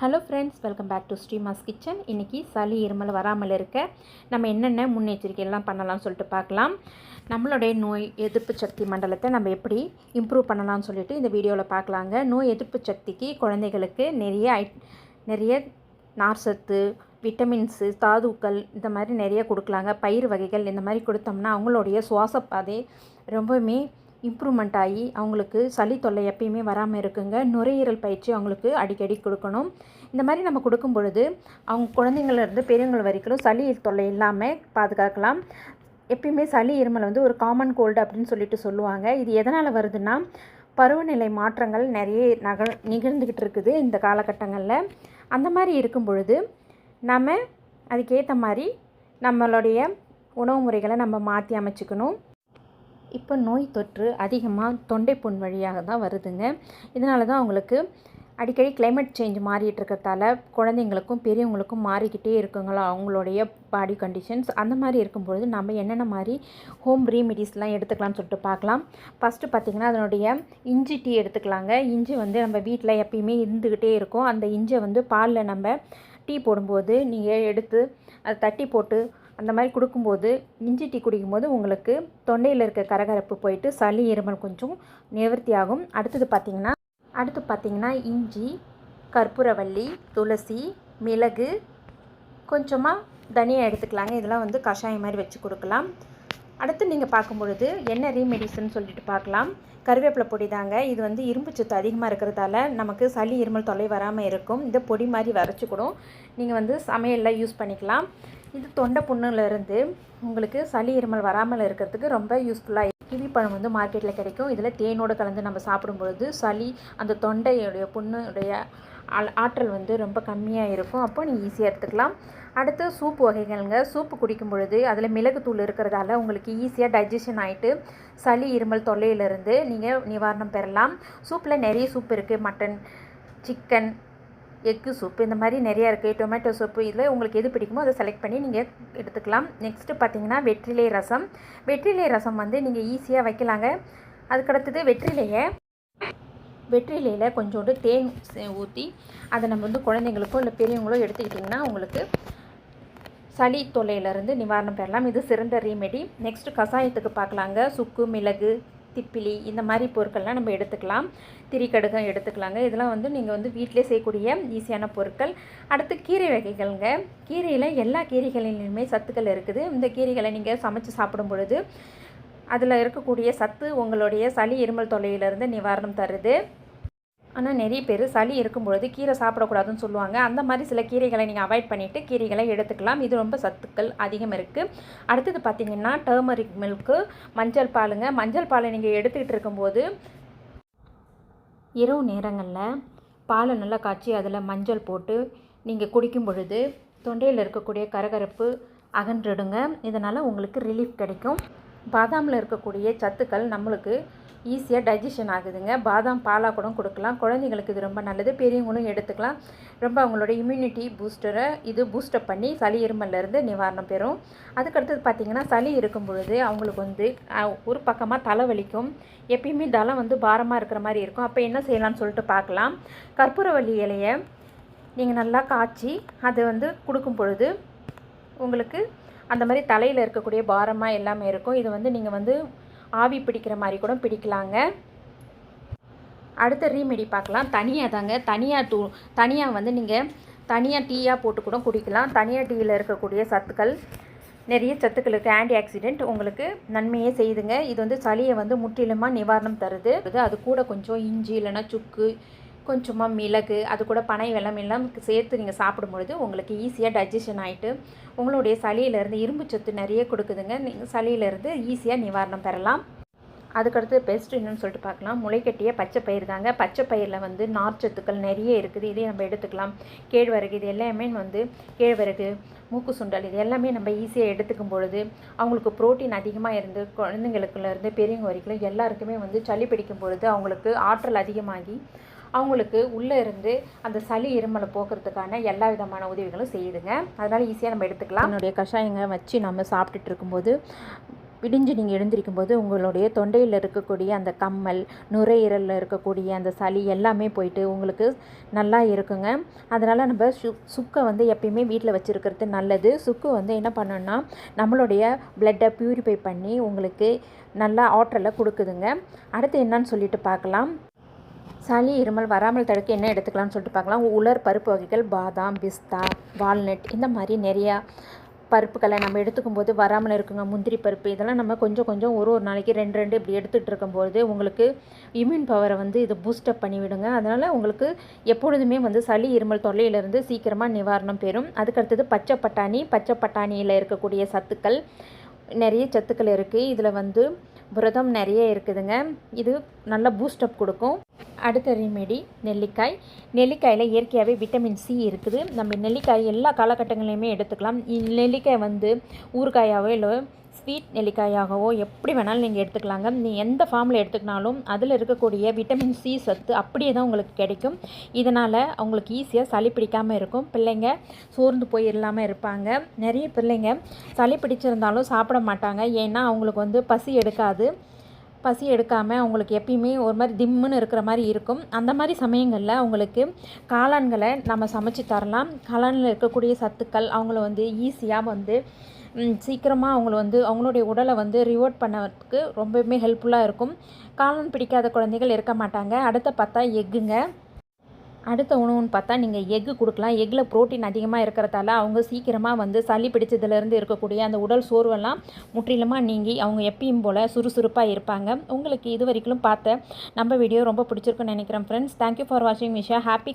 Hello friends welcome back to Srima's kitchen இன்றைக்கி சளி இருமல் வராமல் இருக்க நம்ம என்னென்ன முன்னெச்சரிக்கையெல்லாம் பண்ணலாம்னு சொல்லிட்டு பார்க்கலாம். நம்மளுடைய நோய் எதிர்ப்பு சக்தி மண்டலத்தை நம்ம எப்படி இம்ப்ரூவ் பண்ணலாம்னு சொல்லிட்டு இந்த வீடியோவில் பார்க்கலாங்க. நோய் எதிர்ப்பு சக்திக்கு குழந்தைகளுக்கு நிறைய ஐ நிறைய நார் சத்து விட்டமின்ஸு தாதுக்கள் இந்த மாதிரி நிறைய கொடுக்கலாங்க. பயிர் வகைகள் இந்த மாதிரி கொடுத்தோம்னா அவங்களுடைய சுவாச பாதை ரொம்பவுமே இம்ப்ரூவ்மெண்ட் ஆகி அவங்களுக்கு சளி தொல்லை எப்பயுமே வராமல் இருக்குங்க. நுரையீரல் பயிற்சி அவங்களுக்கு அடிக்கடி கொடுக்கணும். இந்த மாதிரி நம்ம கொடுக்கும் பொழுது அவங்க குழந்தைங்கள்லேருந்து பெரியவங்கள் வரைக்கும் சளி தொல்லை இல்லாமல் பாதுகாக்கலாம். எப்பயுமே சளி இருமல் வந்து ஒரு காமன் கோல்டு அப்படின்னு சொல்லிட்டு சொல்லுவாங்க. இது எதனால் வருதுன்னா பருவநிலை மாற்றங்கள் நிறைய நக நிகழ்ந்துக்கிட்டு இருக்குது இந்த காலகட்டங்களில். அந்த மாதிரி இருக்கும் பொழுது நம்ம அதுக்கேற்ற மாதிரி நம்மளுடைய உணவு முறைகளை நம்ம மாற்றி அமைச்சுக்கணும். இப்போ நோய் தொற்று அதிகமாக தொண்டை புண் வழியாக தான் வருதுங்க. இதனால தான் அவங்களுக்கு அடிக்கடி கிளைமேட் சேஞ்ச் மாறிட்டு இருக்கிறதால குழந்தைங்களுக்கும் பெரியவங்களுக்கும் மாறிக்கிட்டே இருக்குங்களா? அவங்களுடைய பாடி கண்டிஷன்ஸ் அந்த மாதிரி இருக்கும்பொழுது நம்ம என்னென்ன மாதிரி ஹோம் ரீமெடிஸ்லாம் எடுத்துக்கலாம்னு சொல்லிட்டு பார்க்கலாம். ஃபஸ்ட்டு பார்த்திங்கன்னா அதனுடைய இஞ்சி டீ எடுத்துக்கலாங்க. இஞ்சி வந்து நம்ம வீட்டில் எப்பயுமே இருந்துக்கிட்டே இருக்கும். அந்த இஞ்சியை வந்து பாலில் நம்ம டீ போடும்போது நீங்கள் எடுத்து அதை தட்டி போட்டு அந்த மாதிரி கொடுக்கும்போது இஞ்சி டீ குடிக்கும்போது உங்களுக்கு தொண்டையில் இருக்க கரகரப்பு போயிட்டு சளி இருமல் கொஞ்சம் நிவர்த்தி ஆகும். அடுத்தது பார்த்திங்கன்னா அடுத்து பார்த்திங்கன்னா இஞ்சி கற்பூரவள்ளி துளசி மிளகு கொஞ்சமாக தனியாக எடுத்துக்கலாங்க. இதெல்லாம் வந்து கஷாயம் மாதிரி வச்சு கொடுக்கலாம். அடுத்து நீங்கள் பார்க்கும் பொழுது என்ன ரீமெடிசன் சொல்லிட்டு பார்க்கலாம். கருவேப்பிலை பொடி தாங்க. இது வந்து இரும்பு சத்து அதிகமாக இருக்கிறதால நமக்கு சளி இருமல் தொலை வராமல் இருக்கும். இதை பொடி மாதிரி வரைச்சி கூடும் நீங்கள் வந்து சமையலில் யூஸ் பண்ணிக்கலாம். இது தொண்டை புண்ணுலேருந்து உங்களுக்கு சளி இருமல் வராமல் இருக்கிறதுக்கு ரொம்ப யூஸ்ஃபுல்லாக கிவிப்பழம் வந்து மார்க்கெட்டில் கிடைக்கும். இதில் தேனோடு கலந்து நம்ம சாப்பிடும் பொழுது சளி அந்த தொண்டையுடைய புண்ணுடைய ஆற்றல் வந்து ரொம்ப கம்மியாக இருக்கும். அப்போ நீங்கள் ஈஸியாக எடுத்துக்கலாம். அடுத்து சூப் வகைகள்ங்க. சூப்பு குடிக்கும் பொழுது அதில் மிளகுத்தூள் இருக்கிறதால உங்களுக்கு ஈஸியாக டைஜஷன் ஆகிட்டு சளி இருமல் தொல்லையிலிருந்து நீங்கள் நிவாரணம் பெறலாம். சூப்பில் நிறைய சூப் இருக்குது மட்டன் சிக்கன் எக்கு சூப்பு இந்த மாதிரி நிறையா இருக்குது டொமேட்டோ சூப்பு இதில் உங்களுக்கு எது பிடிக்குமோ அதை செலக்ட் பண்ணி நீங்கள் எடுத்துக்கலாம். நெக்ஸ்ட்டு பார்த்தீங்கன்னா வெற்றிலை ரசம். வெற்றிலை ரசம் வந்து நீங்கள் ஈஸியாக வைக்கலாங்க. அதுக்கடுத்தது வெற்றிலையை வெற்றிலையில் கொஞ்சோண்டு தேன் ஊற்றி அதை நம்ம வந்து குழந்தைங்களுக்கோ இல்லை பெரியவங்களோ எடுத்துக்கிட்டிங்கன்னா உங்களுக்கு சளி தொல்லையிலேருந்து நிவாரணம் பெறலாம். இது சிறந்த ரீமெடி நெக்ஸ்ட்டு கஷாயத்துக்கு பார்க்கலாங்க. சுக்கு மிளகு திப்பிலி இந்த மாதிரி பொருட்கள்லாம் நம்ம எடுத்துக்கலாம். திரிக்கடுகம் எடுத்துக்கலாங்க. இதெல்லாம் வந்து நீங்கள் வந்து வீட்டிலே செய்யக்கூடிய ஈஸியான பொருட்கள். அடுத்து கீரை வகைகள்ங்க. கீரையில் எல்லா கீரைகளிலுமே சத்துக்கள் இருக்குது. இந்த கீரைகளை நீங்கள் சமைச்சு சாப்பிடும் பொழுது அதில் இருக்கக்கூடிய சத்து உங்களுடைய சளி இருமல் தொல்லையிலிருந்து நிவாரணம் தருது. ஆனால் நிறைய பேர் சளி இருக்கும் பொழுது கீரை சாப்பிடக்கூடாதுன்னு சொல்லுவாங்க. அந்த மாதிரி சில கீரைகளை நீங்கள் அவாய்ட் பண்ணிவிட்டு கீரைகளை எடுத்துக்கலாம். இது ரொம்ப சத்துக்கள் அதிகம் இருக்குது அடுத்தது பார்த்திங்கன்னா டர்மரிக் மில்க்கு மஞ்சள் பாலுங்க. மஞ்சள் பாலை நீங்கள் எடுத்துக்கிட்டு இருக்கும்போது இரவு நேரங்களில் பாலை நல்லா காய்ச்சி அதில் மஞ்சள் போட்டு நீங்கள் குடிக்கும் பொழுது தொண்டையில் இருக்கக்கூடிய கரகரப்பு அகன்றிடுங்க. இதனால் உங்களுக்கு ரிலீஃப் கிடைக்கும். பாதாமில் இருக்கக்கூடிய சத்துக்கள் நம்மளுக்கு ஈஸியாக டைஜஷன் ஆகுதுங்க. பாதாம் பாலாக கூட கொடுக்கலாம். குழந்தைங்களுக்கு இது ரொம்ப நல்லது. பெரியவங்களும் எடுத்துக்கலாம். ரொம்ப அவங்களோட இம்யூனிட்டி பூஸ்டரை இது பூஸ்டப் பண்ணி சளி இருமல்லேருந்து நிவாரணம் பெறும். அதுக்கடுத்தது பார்த்திங்கன்னா சளி இருக்கும் பொழுது அவங்களுக்கு வந்து ஒரு பக்கமாக தலைவலிக்கும். எப்பயுமே தலை வந்து பாரமாக இருக்கிற மாதிரி இருக்கும். அப்போ என்ன செய்யலாம்னு சொல்லிட்டு பார்க்கலாம் கற்பூரவள்ளி இலையை நீங்கள் நல்லா காய்ச்சி அதை வந்து கொடுக்கும் பொழுது உங்களுக்கு அந்த மாதிரி தலையில் இருக்கக்கூடிய பாரமாக எல்லாமே இருக்கும். இது வந்து நீங்கள் வந்து ஆவி பிடிக்கிற மாதிரி கூட பிடிக்கலாங்க. அடுத்த ரீமெடி பார்க்கலாம். தனியாக தாங்க. தனியாக தூ தனியாக வந்து நீங்கள் தனியாக டீயாக போட்டு கூட குடிக்கலாம். தனியாக டீயில் இருக்கக்கூடிய சத்துக்கள் நிறைய சத்துக்கள் இருக்குது ஆன்டி ஆக்சிடென்ட் உங்களுக்கு நன்மையே செய்துங்க இது வந்து சளியை வந்து முற்றிலுமாக நிவாரணம் தருது. இது அது கூட கொஞ்சம் இஞ்சி இல்லைன்னா சுக்கு கொஞ்சமாக மிளகு அது கூட பனை வெள்ளம் எல்லாம் சேர்த்து நீங்கள் சாப்பிடும் பொழுது உங்களுக்கு ஈஸியாக டைஜஷன் ஆகிட்டு உங்களுடைய சளியிலேருந்து இரும்பு சத்து நிறைய கொடுக்குதுங்க. நீங்கள் சளியிலேருந்து ஈஸியாக நிவாரணம் பெறலாம். அதுக்கடுத்து பெஸ்ட் என்னன்னு சொல்லிட்டு பார்க்கலாம். முளைக்கட்டிய பச்சை பயிர் தாங்க. பச்சை பயிரில் வந்து நார்ச்சத்துக்கள் நிறைய இருக்குது. இதையும் நம்ம எடுத்துக்கலாம். கேழ்வரகு இது எல்லாமே வந்து கேழ்வரகு மூக்கு சுண்டல் இது எல்லாமே நம்ம ஈஸியாக எடுத்துக்கும் பொழுது அவங்களுக்கு புரோட்டீன் அதிகமாக இருந்து குழந்தைங்களுக்குள்ளேருந்து பெரியவங்க வரைக்கும் எல்லாருக்குமே வந்து சளி பிடிக்கும் பொழுது அவங்களுக்கு ஆற்றல் அதிகமாகி அவங்களுக்கு உள்ளே இருந்து அந்த சளி இருமலை போக்குறதுக்கான எல்லா விதமான உதவிகளும் செய்யுதுங்க. அதனால் ஈஸியாக நம்ம எடுத்துக்கலாம். என்னுடைய கஷாயங்க வச்சு நம்ம சாப்பிட்டுட்டு இருக்கும்போது விடிஞ்சு நீங்கள் எழுந்திருக்கும் போது உங்களுடைய தொண்டையில் இருக்கக்கூடிய அந்த கம்மல் நுரையீரலில் இருக்கக்கூடிய அந்த சளி எல்லாமே போயிட்டு உங்களுக்கு நல்லா இருக்குங்க. அதனால் நம்ம சு சுக்கை வந்து எப்பயுமே வீட்டில் வச்சுருக்கிறது நல்லது. சுக்கு வந்து என்ன பண்ணணும்னா நம்மளுடைய பிளட்டை ப்யூரிஃபை பண்ணி உங்களுக்கு நல்லா ஆற்றலை கொடுக்குதுங்க. அடுத்து என்னன்னு சொல்லிட்டு பார்க்கலாம். சளி இருமல் வராமல் தடுக்க என்ன எடுத்துக்கலாம்னு சொல்லிட்டு பார்க்கலாம். உலர் பருப்பு வகைகள் பாதாம் பிஸ்தா வால்நட் இந்த மாதிரி நிறையா பருப்புகளை நம்ம எடுத்துக்கும் போது வராமல் இருக்குங்க. முந்திரி பருப்பு இதெல்லாம் நம்ம கொஞ்சம் கொஞ்சம் ஒரு ஒரு நாளைக்கு ரெண்டு ரெண்டு இப்படி எடுத்துகிட்டு இருக்கும்போது உங்களுக்கு இம்யூன் பவரை வந்து இது பூஸ்டப் பண்ணிவிடுங்க. அதனால் உங்களுக்கு எப்பொழுதுமே வந்து சளி இருமல் தொல்லையிலிருந்து சீக்கிரமாக நிவாரணம் பெறும். அதுக்கடுத்தது பச்சை பட்டாணி. பச்சை பட்டாணியில் இருக்கக்கூடிய சத்துக்கள் நிறைய சத்துக்கள் இருக்குது இதில் வந்து புரதம் நிறைய இருக்குதுங்க. இது நல்ல பூஸ்டப் கொடுக்கும். அடுத்த ரெமெடி நெல்லிக்காய். நெல்லிக்காயில் இயற்கையாகவே விட்டமின் சி இருக்குது. நம்ம நெல்லிக்காய் எல்லா காலகட்டங்களையுமே எடுத்துக்கலாம். இ- நெல்லிக்காய் வந்து ஊறுகாயாவோ இல்லை ஸ்வீட் நெல்லிக்காயாகவோ எப்படி வேணாலும் நீங்கள் எடுத்துக்கலாங்க. நீ எந்த ஃபார்மில் எடுத்துக்கினாலும் அதில் இருக்கக்கூடிய விட்டமின் சி சத்து அப்படியே தான் உங்களுக்கு கிடைக்கும். இதனால் அவங்களுக்கு ஈஸியாக சளி பிடிக்காமல் இருக்கும். பிள்ளைங்க சோர்ந்து போய் இல்லாமல் இருப்பாங்க. நிறைய பிள்ளைங்க சளி பிடிச்சிருந்தாலும் சாப்பிட மாட்டாங்க. ஏன்னா அவங்களுக்கு வந்து பசி எடுக்காது. பசி எடுக்காமல் அவங்களுக்கு எப்பயுமே ஒரு மாதிரி திம்முன்னு இருக்கிற மாதிரி இருக்கும். அந்த மாதிரி சமயங்களில் அவங்களுக்கு காளான்களை நம்ம சமைச்சு தரலாம். காளானில் இருக்கக்கூடிய சத்துக்கள் அவங்கள வந்து ஈஸியாக வந்து சீக்கிரமாக அவங்கள வந்து அவங்களுடைய உடலை வந்து ரிவர்ட் பண்ணுறதுக்கு ரொம்பவுமே ஹெல்ப்ஃபுல்லாக இருக்கும். காளான் பிடிக்காத குழந்தைகள் இருக்க மாட்டாங்க. அடுத்த பார்த்தா எக்குங்க. அடுத்த உணவுன்னு பார்த்தா நீங்கள் எக்கு கொடுக்கலாம். எக்கில் புரோட்டீன் அதிகமாக இருக்கிறதால அவங்க சீக்கிரமாக வந்து சளி பிடிச்சதுலேருந்து இருக்கக்கூடிய அந்த உடல் சோர்வெல்லாம் முற்றிலுமாக நீங்கி அவங்க எப்பயும் போல் சுறுசுறுப்பாக இருப்பாங்க. உங்களுக்கு இது வரைக்கும் பார்த்த நம்ம வீடியோ ரொம்ப பிடிச்சிருக்குன்னு நினைக்கிறேன் ஃப்ரெண்ட்ஸ் தேங்க்யூ ஃபார் வாட்சிங் மிஷா ஹாப்பி